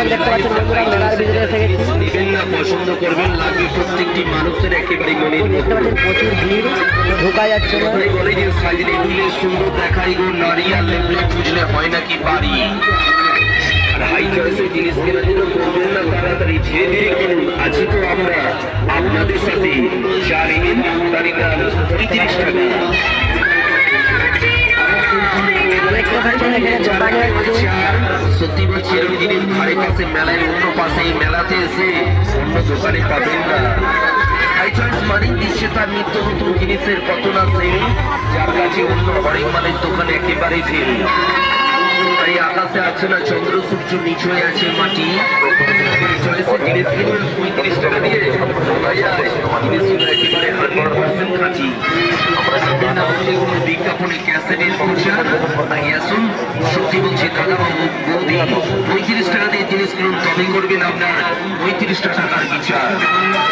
এখন দেখতে পাচ্ছেন বন্ধুরা মেলার ভিতরে এসে গেছি। পছন্দ করবেন লাগবে প্রত্যেকটি মানুষের একেবারে মনের দেখতে পাচ্ছেন প্রচুর ভিড় ঢোকা যাচ্ছে না। যে সাজিলে দুলে সুন্দর দেখাই গো নারী আর লেবলে বুঝলে হয় নাকি বাড়ি? আর হাই চয়েসের জিনিস কেনার জন্য করবেন না তাড়াতাড়ি ধীরে ধীরে কিনুন। আছি তো আমরা আপনাদের সাথে চার ইন তারিখ পঁয়ত্রিশ টাকা। দোকানে সত্যি বলছি, এরকম জিনিস ধারে পাশে মেলায় অন্য পাশে এই মেলাতে এসে অন্য দোকানে পাবেন না। জিনিসের কত না সেল যার কাছে অন্য হরেক মালের দোকানে একেবারে ফেল আকাশে আছে না চন্দ্র, সূর্য, নিচ আছে মাটি। পঁয়ত্রিশ টাকা দিয়ে। বিজ্ঞাপনে ক্যাসেটের প্রচার আসুন সত্যি বলছি দাদা পঁয়ত্রিশ টাকা দিয়ে জিনিস কিনুন তবে করবেন আপনার পঁয়ত্রিশ টাকার বিচার